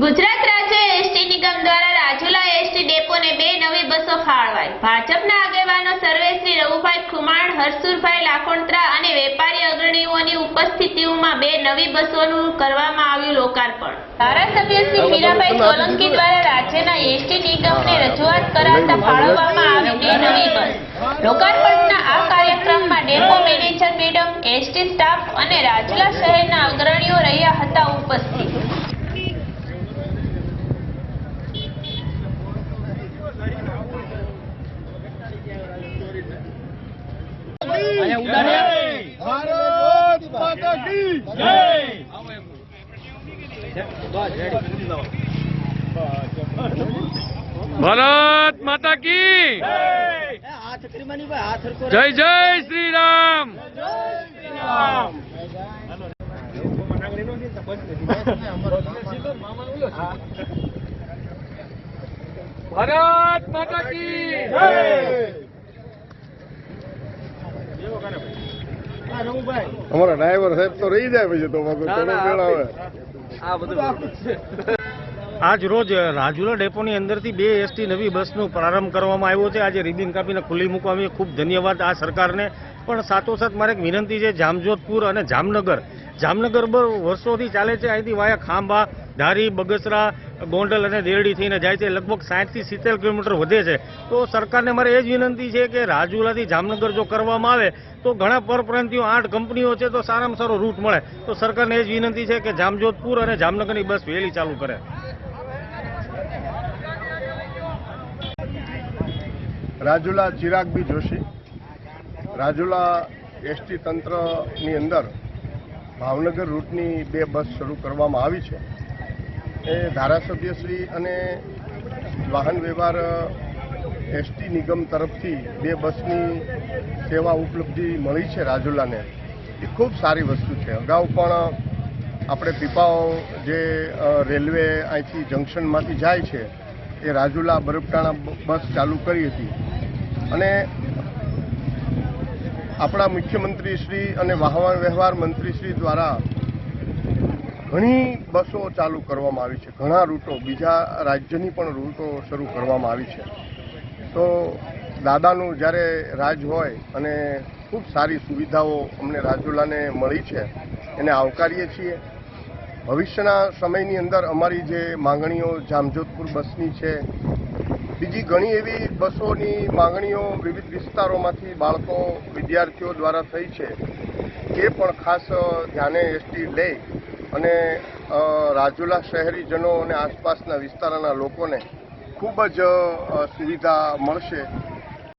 ગુજરાત રાજ્ય એસટી નિગમ દ્વારા રાજુલા એસટી ડેપોને બે નવી બસો ફાળવાઈ. ભાજપના આગેવાનો સર્વેશ્રી રઘુભાઈ ખુમાણ હરસુરભાઈ લાખોંત્રા અને વેપારી અગ્રણીઓની ઉપસ્થિતિમાં બે નવી બસોનું કરવામાં આવ્યું લોકાર્પણ. ધારાસભ્ય શ્રી મીરાભાઈ સોલંકી દ્વારા રાજ્યના એસટી નિગમને રજૂઆત કરાતા ફાળવવામાં આવી બે નવી બસ. લોકાર્પણના આ કાર્યક્રમમાં depot manager madam ST staff અને રાજુલા શહેરના અગ્રણીઓ રહ્યા હતા ઉપસ્થિત. ભારત માતા કી ભારત માતા કી જય. જય શ્રી રામ ભારત માતા કી અમારા ડ્રાઈવર સાહેબ તો રહી જાય પછી તો આજ રોજ રાજુલા ડેપોની અંદરથી બે એસટી નવી બસનો પ્રારંભ કરવામાં આવ્યો છે. આજે રિબિન કાપીને ખુલ્લી મૂકવામાં. ખૂબ ધન્યવાદ આ સરકારને. પણ સાથોસાથ મારે એક વિનંતી છે. જામજોધપુર અને જામનગર. જામનગર બ વર્ષોથી ચાલે છે. અહીંથી વાયા ખાંભા ધારી બગસરા, ગોંડલ અને દેરડી થઈને જાય છે. લગભગ સાઠથી સિત્તેર કિલોમીટર વધે છે. તો સરકારને મારે એ જ વિનંતી છે કે રાજુલાથી જામનગર જો કરવામાં આવે, તો ઘણા પરપ્રાંતિઓ, આઠ કંપનીઓ છે, તો સારામાં સારો રૂટ મળે. તો સરકારને એ જ વિનંતી છે કે જામજોધપુર અને જામનગરની બસ વહેલી ચાલુ કરે. રાજુલા ચિરાગબી જોશી. રાજુલા એસટી તંત્રની અંદર ભાવનગર રૂટની બે બસ શરૂ કરવામાં આવી છે. એ ધારાસભ્યશ્રી અને વાહન વ્યવહાર એસટી નિગમ તરફથી બે બસની સેવા ઉપલબ્ધિ મળી છે રાજુલાને. એ ખૂબ સારી વસ્તુ છે. અગાઉ પણ આપણે પીપાઓ જે રેલવે અહીંથી જંકશનમાંથી જાય છે, એ રાજુલા બરફટાણા બસ ચાલુ કરી હતી. અને આપણા મુખ્યમંત્રી શ્રી અને વાહન વ્યવહાર મંત્રી શ્રી દ્વારા ઘણી બસો ચાલુ કરવામાં આવી છે. ઘણા રૂટો, બીજા રાજ્યની પણ રૂટો શરૂ કરવામાં આવી છે. તો દાદાનું જ્યારે રાજ હોય અને ખૂબ સારી સુવિધાઓ અમને રાજુલાને મળી છે, એને આવકારીએ છીએ. ભવિષ્યના સમયની અંદર અમારી જે માંગણીઓ જામજોધપુર બસની છે, બીજી ઘણી એવી બસોની માંગણીઓ વિવિધ વિસ્તારોમાંથી બાળકો, વિદ્યાર્થીઓ દ્વારા થઈ છે એ પણ ખાસ ધ્યાને એસટી લે અને રાજુલા શહેરીજનો અને આસપાસના વિસ્તારના લોકોને ખૂબ જ સુવિધા મળશે.